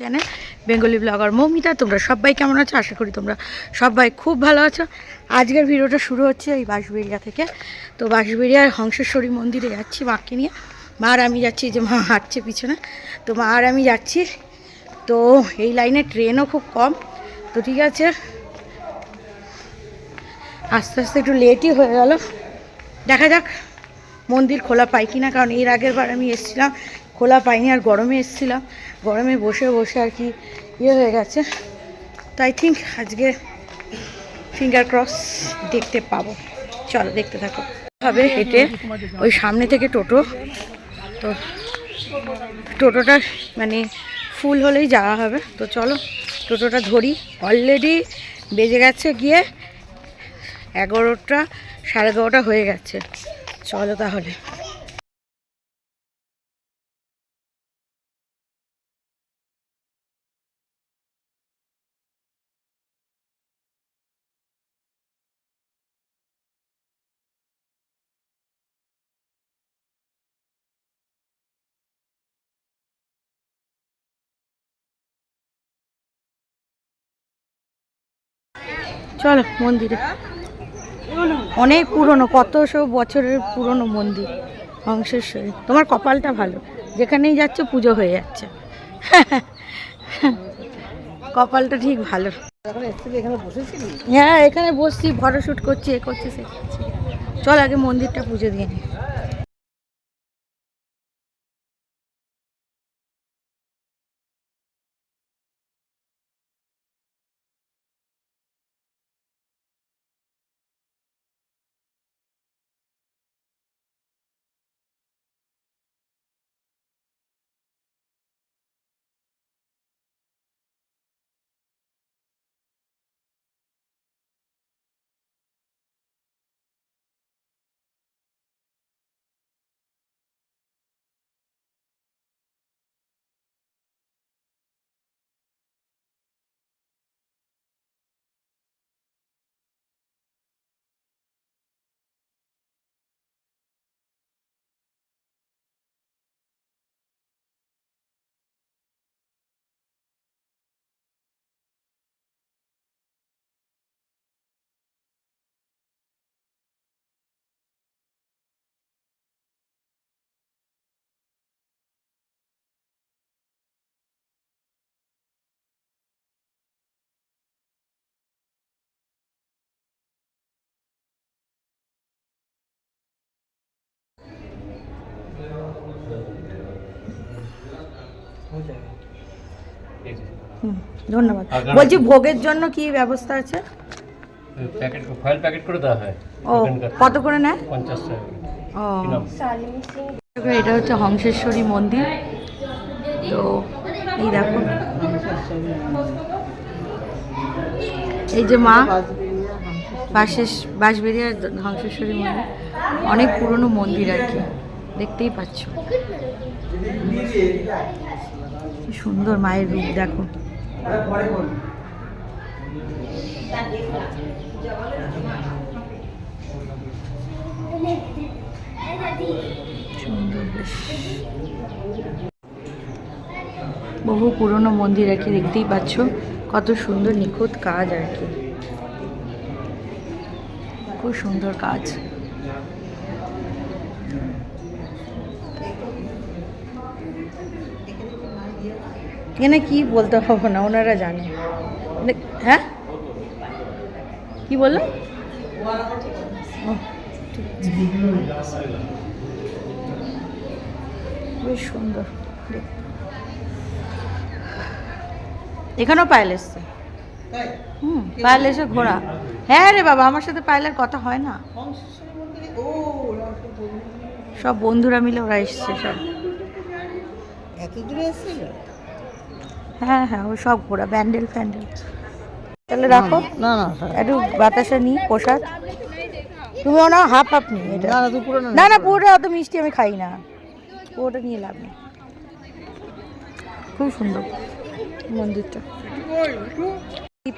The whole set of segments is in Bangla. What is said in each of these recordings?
চ্যানেল বেঙ্গলি ব্লগার মৌমিতা তোমরা সবাই কেমন আছো? আশা করি তোমরা সবাই খুব ভালো আছো। আজকের ভিডিওটা শুরু হচ্ছে এই বাঁশবেড়িয়া থেকে। তো বাঁশবেড়িয়ার হংসেশ্বরী মন্দিরে যাচ্ছি মাকে নিয়ে। মা আর আমি যাচ্ছি যে মা হাঁটছে পিছনে। তো মা আর আমি যাচ্ছি। তো এই লাইনে ট্রেনও খুব কম। তো ঠিক আছে। আস্তে আস্তে একটু লেটই হয়ে গেল। দেখা যাক মন্দির খোলা পাই কিনা, কারণ এর আগের বার আমি এসেছিলাম। খোলা পাইনি আর গরমে এসেছিলাম। গরমে বসে বসে আর কি ইয়ে হয়ে গেছে। তো আই থিঙ্ক আজকে ফিঙ্গার ক্রস দেখতে পাবো। চলো দেখতে থাকো। হবে হেঁটে ওই সামনে থেকে টোটো। তো টোটোটা মানে ফুল হলেই যাওয়া হবে। তো চলো টোটোটা ধরি। অলরেডি বেজে গেছে গিয়ে এগারোটা সাড়ে এগারোটা হয়ে গেছে। চলো তাহলে। চলো, মন্দিরে। অনেক পুরনো কতশো বছরের পুরনো মন্দির, হংসেশ্বরী। তোমার কপালটা ভালো, যেখানেই যাচ্ছ পুজো হয়ে যাচ্ছে। কপালটা ঠিক ভালো। হ্যাঁ এখানে বসছি ফটোশ্যুট করছি, এ করছি, সে করছি। চল, আগে মন্দিরটা পুজো দিয়ে নিই ধন্যবাদ। বলছি ভোগের জন্য কি ব্যবস্থা আছে? প্যাকেট ফয়েল প্যাকেট করে দেওয়া হয়। ও কত করে নেয়? পঞ্চাশ টাকা ও। এটা হচ্ছে হংসেশ্বরী মন্দির। তো এই দেখো। এই যে মা বাঁশের বাঁশবেরিয়ার হংসেশ্বরী মন্দির। অনেক পুরনো মন্দির আর কি। দেখতেই পাচ্ছ। সুন্দর মায়ের রূপ দেখো। সুন্দর বেশ। বহু পুরনো মন্দির আর কি দেখতেই পাচ্ছ কত সুন্দর নিখুঁত কাজ আর কি। খুব সুন্দর কাজ। এখানে কি বলতে হবে না? ওনারা জানে। হ্যাঁ? কি বলল। বেশ সুন্দর। এখানেও পায়েল এসছে। হুম পায়েল এসে ঘোরা। হ্যাঁ রে বাবা আমার সাথে পায়েলের কথা হয় না। সব বন্ধুরা মিলে ওরা এসছে সব। এত দূরে এসেছিল হ্যাঁ হ্যাঁ ও সব ঘোরা ব্যান্ডেল ফ্যান্ডেল। তাহলে রাখো। না না একটু বাতাসা নিই প্রসাদ। তুমি ওনা হাফ হাফ নিই এটা। না না পুরো না না পুরোটা অত মিষ্টি আমি খাই না। পুরোটা নিয়ে লাভ নেই। খুব সুন্দর মন্দিরটা।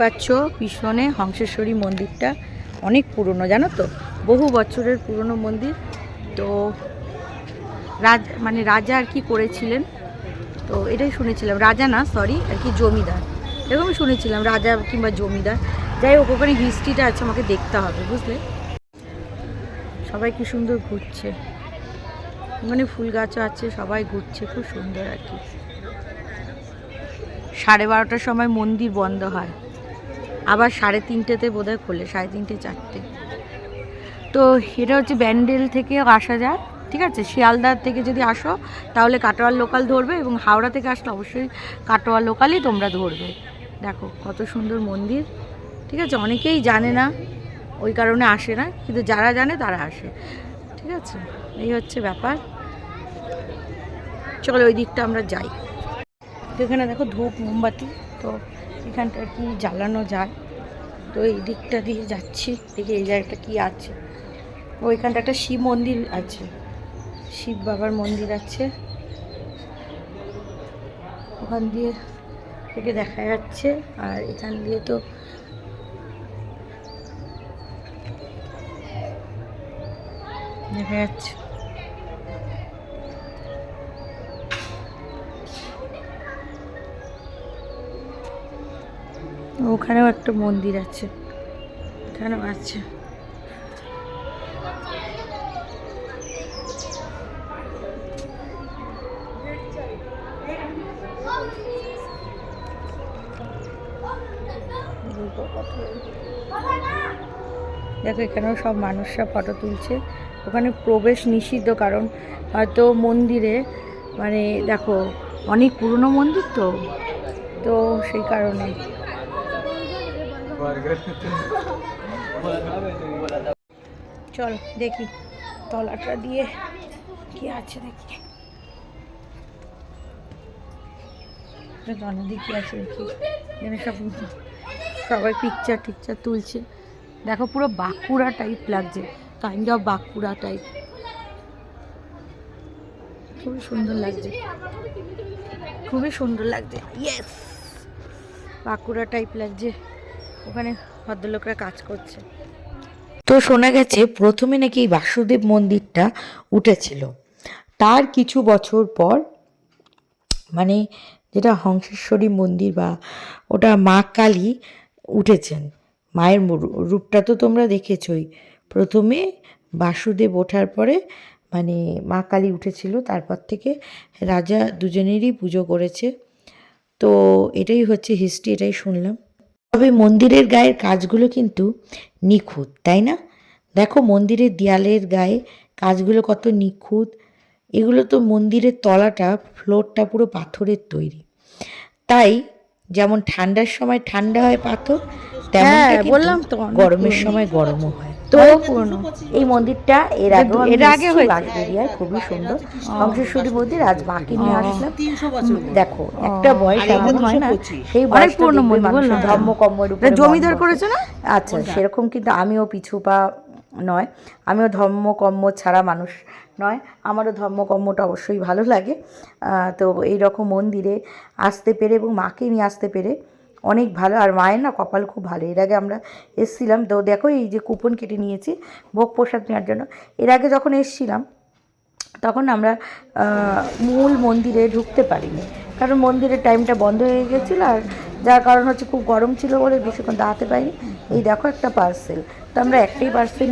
পাচ্ছ পিছনে হংসেশ্বরী মন্দিরটা অনেক পুরনো জানো তো? বহু বছরের পুরনো মন্দির। তো রাজ মানে রাজা আর কি করেছিলেন তো এটাই শুনেছিলাম। রাজা না সরি আর কি জমিদার। এরকমই শুনেছিলাম, রাজা কিংবা জমিদার। যাই হোক, ওখানে হিস্ট্রিটা আছে, আমাকে দেখতে হবে, বুঝলে? সবাই কি সুন্দর ঘুরছে। মানে ফুল গাছও আছে, সবাই ঘুরছে, খুব সুন্দর আর কি। সাড়ে বারোটার সময় মন্দির বন্ধ হয়। আবার সাড়ে তিনটেতে বোধহয় খোলে, সাড়ে তিনটে চারটে। তো এটা হচ্ছে ব্যান্ডেল থেকে আসা যায় ঠিক আছে? শিয়ালদার থেকে যদি আসো, তাহলে কাটোয়ার লোকাল ধরবে এবং হাওড়া থেকে আসলে অবশ্যই কাটোয়ার লোকালই তোমরা ধরবে। দেখো, কত সুন্দর মন্দির। ঠিক আছে? অনেকেই জানে না, ওই কারণে আসে না, কিন্তু যারা জানে তারা আসে। ঠিক আছে? এই হচ্ছে ব্যাপার। চলো, ওই দিকটা আমরা যাই। এখানে দেখো ধূপ, মোমবাতি, তো এখানটা কি জ্বালানো যায়? তো এই দিকটা দিয়ে যাচ্ছি, দেখি এই জায়গাটা কি আছে। ওইখানটা একটা শিব মন্দির আছে। শিব বাবার মন্দির আছে। ওখান দিয়ে থেকে দেখা যাচ্ছে। আর এখান দিয়ে তো দেখা যাচ্ছে। ওখানেও একটা মন্দির আছে। এখানেও আছে। দেখো, এখানেও সব মানুষরা ফটো তুলছে। ওখানে প্রবেশ নিষিদ্ধ, কারণ হয়তো মন্দিরে মানে দেখো, অনেক পুরনো মন্দির তো। তো সেই কারণে। চল, দেখি তলাটা দিয়ে কি আছে দেখি। তলা কি আছে দেখি। এখানে সব সবাই পিকচার টিকচার তুলছে। দেখো পুরো বাঁকুড়া টাইপ লাগছে কাইন্ড অফ বাঁকুড়া টাইপ খুবই সুন্দর লাগছে। খুবই সুন্দর লাগছে। ইয়েস বাঁকুড়া টাইপ লাগছে। ওখানে ভদ্রলোকরা কাজ করছে। তো শোনা গেছে, প্রথমে নাকি বাসুদেব মন্দিরটা উঠেছিল। তার কিছু বছর পর মানে যেটা হংসেশ্বরী মন্দির বা ওটা মা কালী উঠেছেন। মায়ের রূপটা তো তোমরা দেখেছই। প্রথমে বাসুদেব ওঠার পরে মানে মা কালী উঠেছিল, তারপর থেকে রাজা দুজনেরই পুজো করেছে। তো এটাই হচ্ছে হিস্ট্রি এটাই শুনলাম। তবে মন্দিরের গায়ের কাজগুলো কিন্তু নিখুঁত, তাই না? দেখো মন্দিরের দেয়ালের গায়ে কাজগুলো কত নিখুঁত। এগুলো তো মন্দিরের তলাটা ফ্লোরটা পুরো পাথরের তৈরি। তাই যেমন ঠান্ডার সময় ঠান্ডা হয় পাথর তেমন বললাম তো গরমের সময় গরমও হয়। তো এই মন্দিরটা এর আগে এর আগে বাঁশবেরিয়ায় খুবই সুন্দর। হংসেশ্বরী মন্দির আজ বাকি নিয়ে আসলাম। দেখো একটা বয়স এমন হয় না 225 সেই অনেক বয়সটা পুরনো বললাম। ধর্মকম্মের উপরে জমিদার। করেছে না? আচ্ছা সেরকম কিন্তু আমিও পিছুপা নয়। আমিও ধর্ম ধর্মকর্ম ছাড়া মানুষ নয়, আমারও ধর্মকর্মটা অবশ্যই ভালো লাগে। তো এই রকম মন্দিরে আসতে পেরে এবং মাকে নিয়ে আসতে পেরে অনেক ভালো। আর মায়ের না কপাল খুব ভালো। এর আগে আমরা এসছিলাম, তো দেখো এই যে কুপন কেটে নিয়েছি ভোগ প্রসাদ নেওয়ার জন্য। এর আগে যখন এসছিলাম, তখন আমরা মূল মন্দিরে ঢুকতে পারিনি। কারণ মন্দিরের টাইমটা বন্ধ হয়ে গেছিল আর যার কারণ হচ্ছে খুব গরম ছিল বলে বেশিক্ষণ দাঁড়াতে পারিনি। এই দেখো একটা পার্সেল তো আমরা একটাই পার্সেল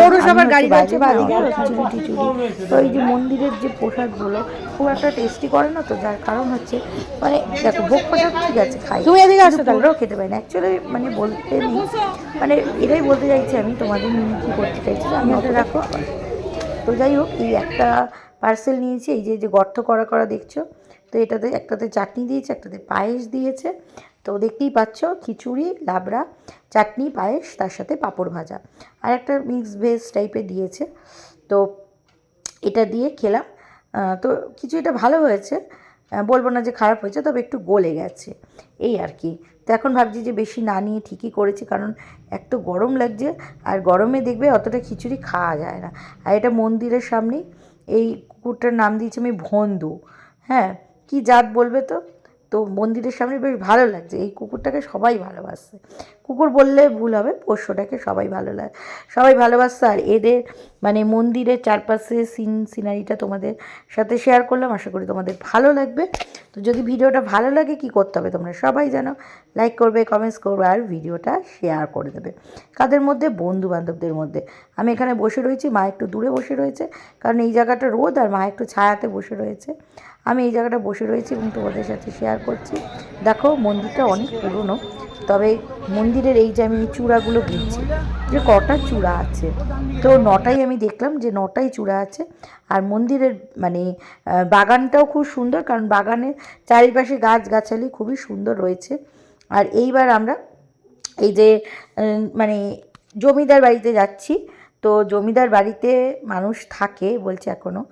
পৌরসভার গাড়ি যাচ্ছে বাদিকে খিচুড়ি টিচুড়ি তো এই যে মন্দিরের যে প্রসাদগুলো খুব একটা টেস্টি করে না তো যার কারণ হচ্ছে মানে দেখো ভোগ প্রসাদ ঠিক আছে খাই। তুমি এদিকে আসো কিন্তু খেতে পারি না। অ্যাকচুয়ালি মানে বলতে নেই। মানে এটাই বলতে চাইছি আমি তোমাদের নিয়ে কী করতে চাইছি আমি ওটা রাখো। তো যাই হোক এই একটা পার্সেল নিয়েছি এই যে যে গর্ত করা করা দেখছ তো এটাতে একটাতে চাটনি দিয়েছে একটাতে পায়েস দিয়েছে। তো দেখতেই পাচ্ছ, খিচুড়ি, লাবড়া, চাটনি, পায়েস, তার সাথে পাঁপড় ভাজা। আর একটা মিক্স ভেজ টাইপের দিয়েছে। তো এটা দিয়ে খেলাম। তো খিচুড়িটা ভালো হয়েছে। বলব না যে খারাপ হয়েছে, তবে একটু গলে গেছে। এই আর কি। তো এখন ভাবছি যে বেশি না নিয়ে ঠিকই করেছি, কারণ এক তো গরম লাগছে, আর গরমে দেখবে অতটা খিচুড়ি খাওয়া যায় না। আর এটা মন্দিরের সামনেই, এই কুকুরটার নাম দিয়েছি আমি ভন্দু। হ্যাঁ কি জাত বলবে তো? তো মন্দিরের সামনে বেশ ভালো লাগছে। এই কুকুরটাকে সবাই ভালোবাসছে কুকুর বললে ভুল হবে, পোষ্যটাকে সবাই ভালো লাগে সবাই ভালোবাসছে আর এদের মানে মন্দিরের চারপাশে সিন, সিনারিটা তোমাদের সাথে শেয়ার করলাম। আশা করি তোমাদের ভালো লাগবে। তো যদি ভিডিওটা ভালো লাগে, কি করতে হবে তোমরা সবাই জানো। লাইক করবে কমেন্টস করবে আর ভিডিওটা শেয়ার করে দেবে। কাদের মধ্যে? বন্ধু বান্ধবদের মধ্যে। আমি এখানে বসে রয়েছি, মা একটু দূরে বসে রয়েছে। কারণ এই জায়গাটা রোদ আর মা একটু ছায়াতে বসে রয়েছে। আমি এই জায়গাটা বসে রয়েছি এবং তোমাদের সাথে শেয়ার করছি। দেখো, মন্দিরটা অনেক পুরনো, তবে মন্দিরের এই যে আমি চূড়াগুলো বুঝছি যে কটা চূড়া আছে? তো নটাই আমি দেখলাম যে নটাই চূড়া আছে, আর মন্দিরের মানে বাগানটাও খুব সুন্দর, কারণ বাগানের চারিপাশে গাছগাছালি খুবই সুন্দর রয়েছে। আর এইবার আমরা এই যে মানে জমিদার বাড়িতে যাচ্ছি, তো জমিদার বাড়িতে মানুষ থাকে বলছে এখনও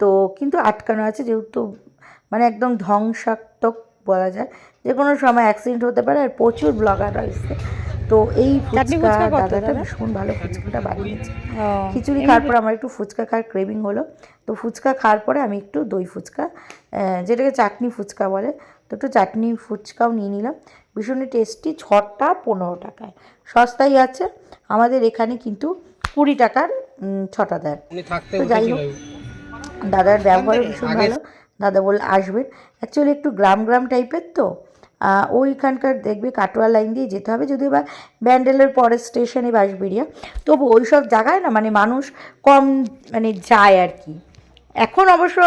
তো কিন্তু আটকানো আছে, যেহেতু মানে একদম ধ্বংসাত্মক বলা যায়। যে কোনো সময় অ্যাক্সিডেন্ট হতে পারে আর প্রচুর ব্লগার রয়েছে। তো এই ফুচকা দাদাটা দাদা? ভীষণ ভালো ফুচকাটা বানিয়েছে। খিচুড়ি খাওয়ার পর আমার একটু ফুচকা খাওয়ার ক্রেভিং হলো। তো ফুচকা খাওয়ার পরে আমি একটু দই ফুচকা আহ, যেটাকে চাটনি ফুচকা বলে। তো একটু চাটনি ফুচকাও নিয়ে নিলাম। ভীষণই টেস্টি ছটা পনেরো টাকায়। সস্তাই আছে। আমাদের এখানে কিন্তু কুড়ি টাকার ছটা দেয়। তো যাই হোক দাদার ব্যবহার ভীষণ ভালো। দাদা বলে আসবেন? অ্যাকচুয়ালি একটু গ্রাম গ্রাম টাইপের তো। ওইখানকার দেখবে কাটোয়া লাইন দিয়ে যেতে হবে, যদিও বা ব্যান্ডেলের পরের স্টেশনে বাঁশবেড়িয়া। তবু ওই সব জায়গায় না মানে মানুষ কম মানে যায় আর কি। এখন অবশ্য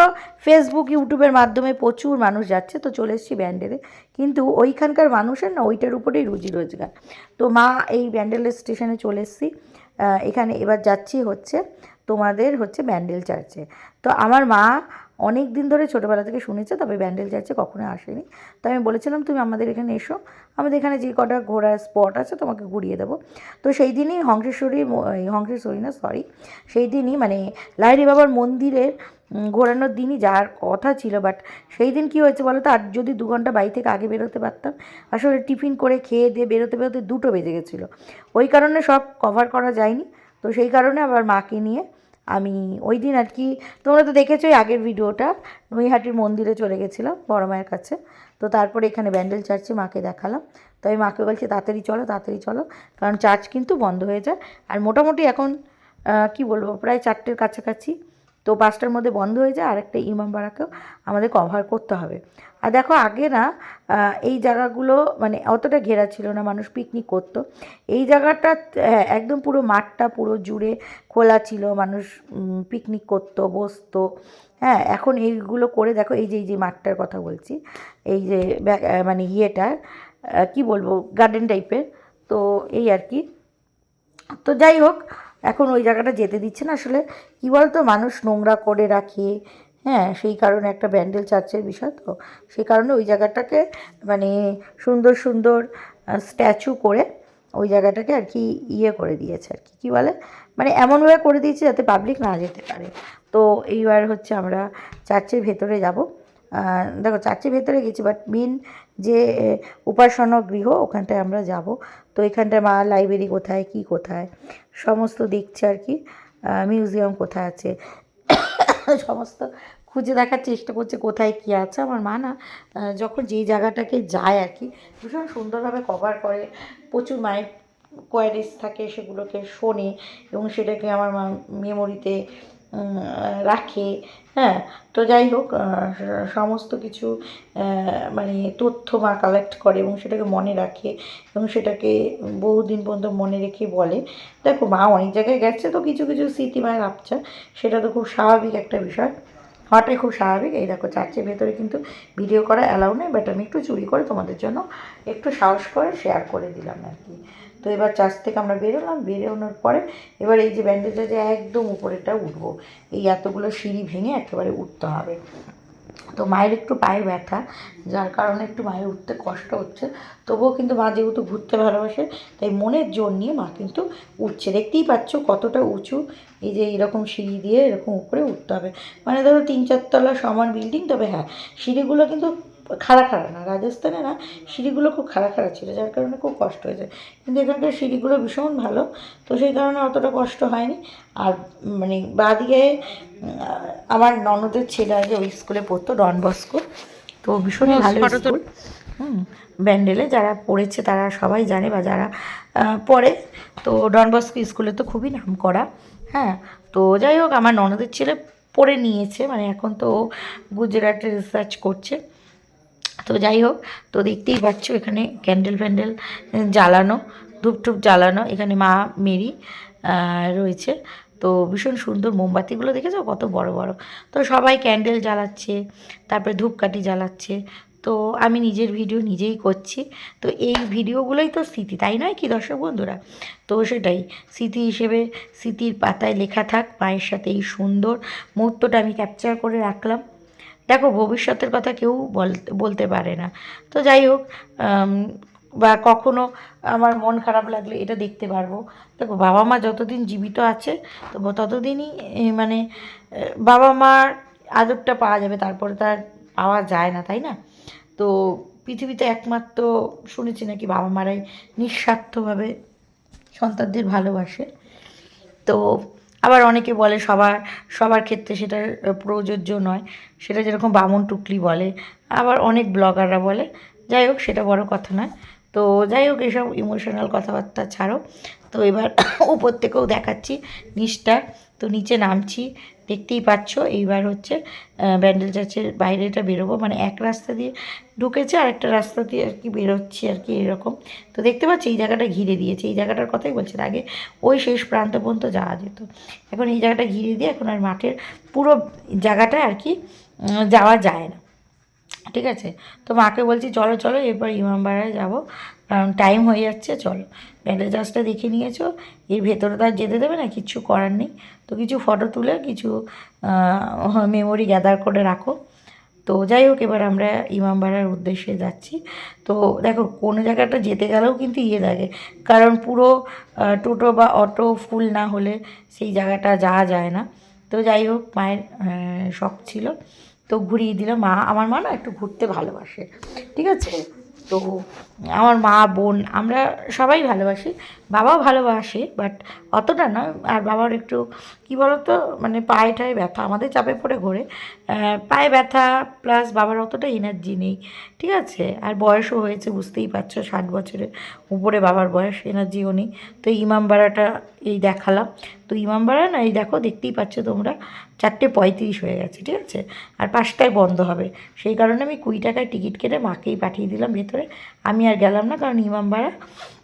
ফেসবুক ইউটিউবের মাধ্যমে প্রচুর মানুষ যাচ্ছে, তো চলে এসেছি ব্যান্ডেলে। কিন্তু ওইখানকার মানুষের না ওইটার উপরেই রুজি রোজগার। তো মা এই ব্যান্ডেলের স্টেশনে চলে এসেছি। এখানে এবার যাচ্ছি হচ্ছে তোমাদের হচ্ছে ব্যান্ডেল চার্চে। তো আমার মা অনেক দিন ধরে ছোটোবেলা থেকে শুনেছে, তবে ব্যান্ডেল চার্চে কখনো আসেনি। তো আমি বলেছিলাম, তুমি আমাদের এখানে এসো। আমাদের এখানে যে কটা ঘোরার স্পট আছে, তোমাকে ঘুরিয়ে দেবো। তো সেই দিনই হংসেশ্বরী হংসেশ্বরী না সরি সেই দিনই মানে লাহিড়ি বাবার মন্দিরের ঘোরানোর দিনই যাওয়ার কথা ছিল। বাট সেই দিন কী হয়েছে বলো তো আর যদি দু ঘণ্টা বাড়ি থেকে আগে বেরোতে পারতাম, আসলে টিফিন করে খেয়ে দিয়ে বেরোতে বেরোতে দুটো বেজে গেছিল। ওই কারণে সব কভার করা যায়নি। তো সেই কারণে আবার মাকে নিয়ে আমি ওই দিন আর কি, তোমরা তো দেখেছোই আগের ভিডিওটা, নৈহাটির মন্দিরে চলে গেছিলাম বড় মায়ের কাছে। তো তারপরে এখানে ব্যান্ডেল চার্চে মাকে দেখালাম। তো আমি মাকে বলছি, তাড়াতাড়ি চলো তাড়াতাড়ি চলো। কারণ চার্চ কিন্তু বন্ধ হয়ে যায়। আর মোটামুটি এখন কি বলব, প্রায় চারটের কাছাকাছি। তো পাঁচটার মধ্যে বন্ধ হয়ে যায়। আর একটা ইমাম বাড়াকেও আমাদের কভার করতে হবে। আর দেখো আগে না এই জায়গাগুলো মানে অতটা ঘেরা ছিল না মানুষ পিকনিক করতো। এই জায়গাটা হ্যাঁ, একদম পুরো মাঠটা পুরো জুড়ে খোলা ছিল মানুষ পিকনিক করতো বসতো। হ্যাঁ এখন এইগুলো করে দেখো এই যে এই যে মাঠটার কথা বলছি এই যে মানে ইয়েটা কি বলব গার্ডেন টাইপের তো এই আর কি। তো যাই হোক এখন ওই জায়গাটা যেতে দিচ্ছে না আসলে। কী বলতো মানুষ নোংরা করে রাখে হ্যাঁ সেই কারণে একটা ব্যান্ডেল চার্চের বিষয় তো। সেই কারণে ওই জায়গাটাকে মানে সুন্দর সুন্দর স্ট্যাচু করে ওই জায়গাটাকে আর কি ইয়ে করে দিয়েছে আর কি। কী বলে? মানে এমনভাবে করে দিয়েছে যাতে পাবলিক না যেতে পারে। তো এইবার হচ্ছে আমরা চার্চের ভেতরে যাব। দেখো চার্চের ভেতরে গেছি বাট মেন যে উপাসনা গৃহ ওখানটায় আমরা যাব। তো এখানটায় মা লাইব্রেরি কোথায়, কি কোথায়, সমস্ত দেখছে আর কি। মিউজিয়াম কোথায় আছে। সমস্ত খুঁজে দেখার চেষ্টা করছে কোথায় কী আছে। আমার মা না যখন যেই জায়গাটাকে যায় আর কি, ভীষণ সুন্দরভাবে কভার করে, প্রচুর মায়ের কোয়ারিজ থাকে সেগুলোকে শোনে এবং সেটাকে আমার মা মেমোরিতে রাখে হ্যাঁ? তো যাই হোক সমস্ত কিছু মানে তথ্য মা কালেক্ট করে এবং সেটাকে মনে রাখে এবং সেটাকে বহুদিন পর্যন্ত মনে রেখে বলে। দেখো, মা অনেক জায়গায় গেছে তো কিছু কিছু স্মৃতি মায়ের আপচা সেটা তো খুব স্বাভাবিক একটা বিষয়। হওয়াটাই খুব স্বাভাবিক। এই দেখো, চার্চের ভেতরে কিন্তু ভিডিও করা অ্যালাউ নেই বাট আমি একটু চুরি করে তোমাদের জন্য একটু সাহস করে শেয়ার করে দিলাম আর কি। তো এবার চার্চ থেকে আমরা বেরোলাম, বেরোনোর পরে এবার এই যে ব্যান্ডেজটা যে একদম উপরেটা উঠবো, এই এতগুলো সিঁড়ি ভেঙে একেবারে উঠতে হবে। তো মায়ের একটু পায়ে ব্যথা, যার কারণে একটু মায়ের উঠতে কষ্ট হচ্ছে। তবুও কিন্তু মা যেহেতু ঘুরতে ভালোবাসে, তাই মনের জোর নিয়ে মা কিন্তু উঠছে। দেখতেই পাচ্ছ কতটা উঁচু, এই যে এরকম সিঁড়ি দিয়ে এরকম উপরে উঠতে হবে। মানে ধরো তিন চারতলা সমান বিল্ডিং, তবে হ্যাঁ সিঁড়িগুলো কিন্তু খাড়া খাড়া না। রাজস্থানে না সিঁড়িগুলো খুব খাড়া খাড়া ছিল যার কারণে খুব কষ্ট হয়েছে। কিন্তু এখানকার সিঁড়িগুলো ভীষণ ভালো তো সেই কারণে অতটা কষ্ট হয়নি। আর মানে বাদিকে আমার ননদের ছেলে আগে ওই স্কুলে পড়তো ডন বস্কো। তো ভীষণ ভালো স্কুল। হুম ব্যান্ডেলে যারা পড়েছে তারা সবাই জানে বা যারা পড়ে। তো ডনবস্কো স্কুলে তো খুবই নাম করা হ্যাঁ তো যাই হোক আমার ননদের ছেলে পড়ে নিয়েছে। মানে এখন তো গুজরাটে রিসার্চ করছে। তো যাই হোক, তো দেখতেই পাচ্ছ এখানে ক্যান্ডেল ফ্যান্ডেল জ্বালানো ধূপ টুপ জ্বালানো এখানে মা মেরি রয়েছে। তো ভীষণ সুন্দর মোমবাতিগুলো দেখেছ? কত বড় বড়। তো সবাই ক্যান্ডেল জ্বালাচ্ছে, তারপরে ধূপকাঠি জ্বালাচ্ছে। তো আমি নিজের ভিডিও নিজেই করছি। তো এই ভিডিওগুলোই তো স্মৃতি, তাই নয় কি দর্শক বন্ধুরা? তো সেটাই, স্মৃতি হিসেবে স্মৃতির পাতায় লেখা থাক, মায়ের সাথে এই সুন্দর মুহূর্তটা আমি ক্যাপচার করে রাখলাম। দেখো, ভবিষ্যতের কথা কেউ বলতে পারে না। তো যাই হোক বা কখনো আমার মন খারাপ লাগলে এটা দেখতে পারব। দেখো, বাবা মা যতদিন জীবিত আছে, তো ততদিনই মানে বাবা মার আদরটা পাওয়া যাবে, তারপরে তার পাওয়া যায় না, তাই না? তো পৃথিবীতে একমাত্র শুনেছি নাকি বাবা মারাই নিঃস্বার্থভাবে সন্তানদের ভালোবাসে। তো আবার অনেকে বলে সবার সবার ক্ষেত্রে সেটা প্রযোজ্য নয়। সেটা যেরকম বামন টুকলি বলে, আবার অনেক ব্লগাররা বলে, যাই হোক সেটা বড় কথা নয়। তো যাই হোক এসব ইমোশনাল কথাবার্তা ছাড়ো। তো এবার উপর থেকেও দেখাচ্ছি, নিচটা। তো নিচে নামছি। দেখতেই পাচ্ছ এইবার হচ্ছে ব্যান্ডেল চার্চের বাইরেটা বেরোবো। মানে এক রাস্তা দিয়ে ঢুকেছে আর একটা রাস্তা দিয়ে আর কি বেরোচ্ছি আর কি এরকম। তো দেখতে পাচ্ছি, এই জায়গাটা ঘিরে দিয়েছে। এই জায়গাটার কথাই বলছেন আগে ওই শেষ প্রান্ত পর্যন্ত যাওয়া যেত। এখন এই জায়গাটা ঘিরে দিয়ে এখন আর মাঠের পুরো জায়গাটা আর কি যাওয়া যায় না। ঠিক আছে? তো মাকে বলছি, চলো চলো, এরপর ইমামবাড়ায় যাব। কারণ টাইম হয়ে যাচ্ছে, চলো। চার্জটা দেখে নিয়েছো, এর ভেতরে তো আর যেতে দেবে না কিছু করার নেই। তো কিছু ফটো তুলে, কিছু মেমোরি গ্যাদার করে রাখো। তো যাই হোক, এবার আমরা ইমামবাড়ার উদ্দেশ্যে যাচ্ছি। তো দেখো, কোনো জায়গাটা যেতে গেলেও কিন্তু ইয়ে লাগে। কারণ পুরো টোটো বা অটো ফুল না হলে সেই জায়গাটা যাওয়া যায় না। তো যাই হোক, মায়ের শখ ছিল। তো ঘুরিয়ে দিল মা, আমার মা না একটু ঘুরতে ভালোবাসে। ঠিক আছে? তো আমার মা বোন আমরা সবাই ভালোবাসি। বাবাও ভালোবাসে বাট অতটা না। আর বাবার একটু, কি বলতো মানে পায়ে টায়ে ব্যথা, আমাদের চাপে পড়ে ঘোরে। পায়ে ব্যথা প্লাস বাবার অতটা এনার্জি নেই, ঠিক আছে? আর বয়সও হয়েছে, বুঝতেই পারছ, ষাট বছরের উপরে বাবার বয়স এনার্জিও নেই। তো ইমামবাড়াটা এই দেখালাম। তো ইমামবাড়া না, এই দেখো, দেখতেই পাচ্ছ তোমরা, চারটে পঁয়ত্রিশ হয়ে গেছে, ঠিক আছে? আর পাঁচটায় বন্ধ হবে। সেই কারণে আমি কুড়ি টাকায় টিকিট কেটে মাকেই পাঠিয়ে দিলাম ভেতরে। আমি আর গেলাম না, কারণ ইমামবাড়া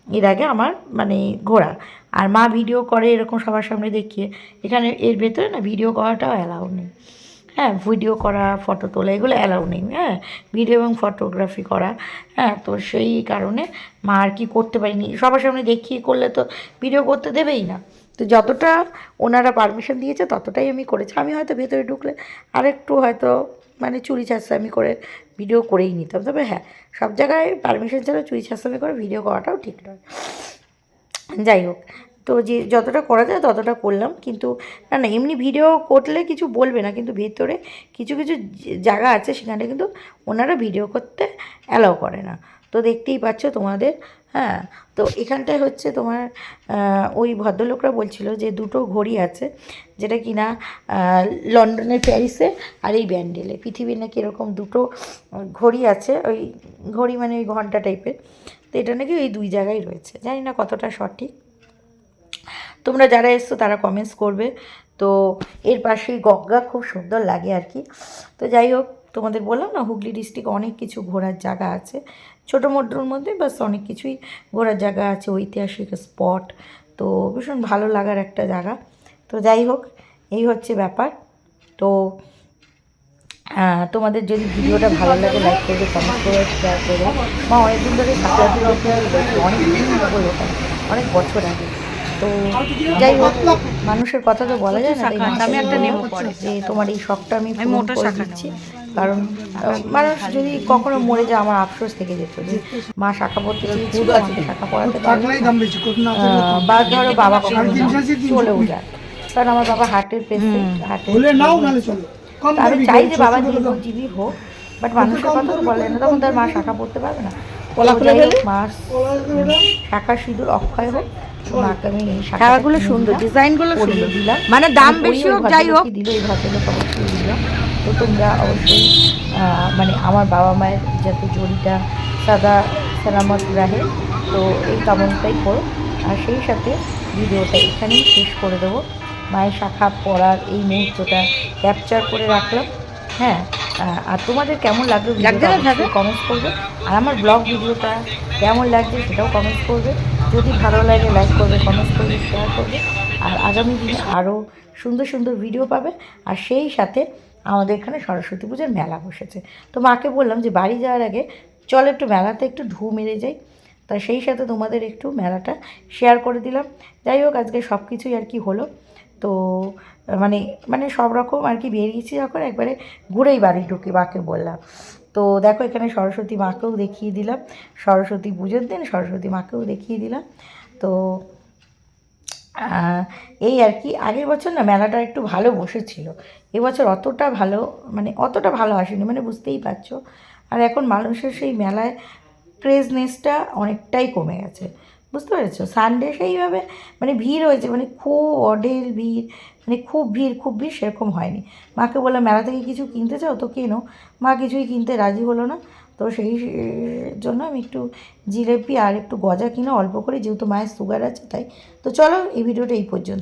এর আগে আমার মানে ঘোরা আর মা ভিডিও করে এরকম সবার সামনে দেখিয়ে। এখানে এর ভেতরে না ভিডিও করাটাও অ্যালাউ নেই। হ্যাঁ ভিডিও করা ফটো তোলা এগুলো অ্যালাউ নেই। হ্যাঁ ভিডিও এবং ফটোগ্রাফি করা। হ্যাঁ তো সেই কারণে মা আর কি করতে পারিনি। সবার সামনে দেখিয়ে করলে তো ভিডিও করতে দেবেই না। তো যতটা ওনারা পারমিশন দিয়েছে ততটাই আমি করেছি। আমি হয়তো ভেতরে ঢুকলে আরেকটু হয়তো মানে চুরি চাষামি করে ভিডিও করেই নিতাম। তবে হ্যাঁ সব জায়গায় পারমিশন ছাড়া চুরি চাষামি করে ভিডিও করাটাও ঠিক নয়। যাই হোক, তো যে যতটা করা যায় ততটা করলাম। কিন্তু না না, এমনি ভিডিও করলে কিছু বলবে না। কিন্তু ভেতরে কিছু কিছু জায়গা আছে, সেখানে কিন্তু ওনারা ভিডিও করতে অ্যালাউ করে না। তো দেখতেই পাচ্ছ তোমাদের হ্যাঁ? তো এখানটায় হচ্ছে তোমার ওই ভদ্রলোকরা বলছিল যে দুটো ঘড়ি আছে যেটা কিনা আহ, লন্ডনের প্যারিসে আর এই ব্যান্ডেলে। পৃথিবীর নাকি এরকম দুটো ঘড়ি আছে ওই ঘড়ি মানে ওই ঘণ্টা টাইপের। তো এটা নাকি ওই দুই জায়গায় রয়েছে। জানি না কতটা সঠিক। তোমরা যারা এসছো তারা কমেন্টস করবে। তো এর পাশেই গঙ্গা খুব সুন্দর লাগে আর কি। তো যাই হোক তোমাদের বললাম না হুগলি ডিস্ট্রিক্ট অনেক কিছু ঘোরার জায়গা আছে। ছোটো মোটোর মধ্যে বাস অনেক কিছুই ঘোরার জায়গা আছে ঐতিহাসিক স্পট। তো ভীষণ ভালো লাগার একটা জায়গা। তো যাই হোক এই হচ্ছে ব্যাপার। তো তোমাদের যদি ভিডিওটা ভালো লাগে লাইক করবে কমেন্ট করে শেয়ার করবে। বা অনেকদিন ধরে অনেক দিন অনেক বছর আগে। তো যাই হোক মানুষের কথা তো বলা যায় না আমি একটা নেব যে তোমার এই শখটা আমি মোটা করে শাখা দিচ্ছি। কারণ মানুষ যদি কখনো মরে যায় আমার আফসোস থেকে যেত যে মা শাখা পড়তে শাখা পড়াতে। আহ, বা ধরো বাবা কখনো চলেও যায়। কারণ আমার বাবা হার্টের পেশেন্ট হার্টের হলে নাও নালে চলো। কম আমি চাই যে বাবা জীবী হোক বাট মানুষের কথা বলে না তখন তার মা শাখা পড়তে পারবে না। শাখা সিঁদুর অক্ষয় হোক এই শাখাগুলো সুন্দর ডিজাইনগুলো সুন্দর। দিলাম। মানে দাম বেশি হোক যাই হোক। দিল ওই ভদ্রলোক দিলাম তো তোমরা অবশ্যই মানে আমার বাবা মায়ের যাতে জড়িটা সাদা সালামত রাহে তো এই কামনটাই করো। আর সেই সাথে ভিডিওটা এখানেই শেষ করে দেবো। মায়ের শাখা পড়ার এই মুহূর্তটা ক্যাপচার করে রাখলাম। হ্যাঁ আর তোমাদের কেমন লাগল ভিডিওটা কমেন্টস করবে। আর আমার ব্লগ ভিডিওটা কেমন লাগছে সেটাও কমেন্টস করবে। যদি ভালো লাগে লাইক করবে কমেন্টস করবে শেয়ার করবে। আর আগামী দিনে আরও সুন্দর সুন্দর ভিডিও পাবে। আর সেই সাথে আমাদের এখানে সরস্বতী পুজোর মেলা বসেছে। তো মাকে বললাম যে বাড়ি যাওয়ার আগে চল একটু মেলাতে একটু ঢু মেরে যাই। তা সেই সাথে তোমাদের একটু মেলাটা শেয়ার করে দিলাম। যাই হোক, আজকে সব কিছুই আর কি হলো। তো মানে মানে সব রকম আর কি বেরিয়েছি যখন, একবারে ঘুরেই বাড়ি ঢুকি মাকে বললাম। তো দেখো, এখানে সরস্বতী মাকেও দেখিয়ে দিলাম। সরস্বতী পুজোর দিন সরস্বতী মাকেও দেখিয়ে দিলাম। তো এই আর কি। আগের বছর না মেলাটা একটু ভালো বসেছিল। এবছর অতটা ভালো মানে অতটা ভালো আসেনি মানে বুঝতেই পারছ। আর এখন মানুষের সেই মেলায় ক্রেজনেসটা অনেকটাই কমে গেছে। বুঝতে পেরেছ? সানডে সেইভাবে মানে ভিড় হয়েছে মানে খুব অডেল ভিড় মানে খুব ভিড় খুব ভিড় সেরকম হয়নি। মাকে বললাম, মেলা থেকে কিছু কিনতে চাও তো কেনো? মা কিছুই কিনতে রাজি হলো না। তো সেই, জন্য আমি একটু জিলেপি আর একটু গজা কিনে অল্প করে, যেহেতু মায়ের সুগার আছে, তাই। তো চলো, এই ভিডিওটা এই পর্যন্ত।